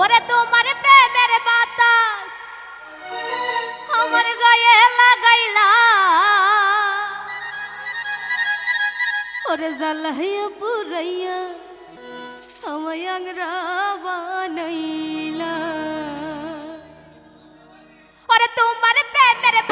ওরে তোমার প্রেমের বাতাস আমার গায়ে লাগাইলা। ওরে জালাইয়া পুরাইয়া আমায় আংরা বানাইলা। ওরে তোমার প্রেমের বাতাস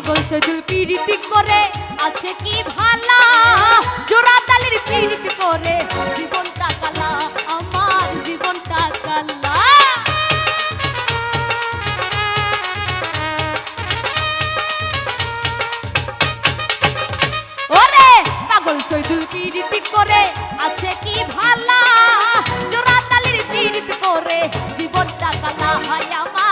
পাগল সেদুল পীড়িতি করে। আছে কি ভালা? জোড়া তালের পীড়িতি করে। জীবনটা কালা, আমার জীবনটা কালা। ওরে, পাগল সৈদুল পীড়িতি করে। আছে কি ভালা? জোড়া তালির পীড়িত করে। জীবনটা কালা হয় আমার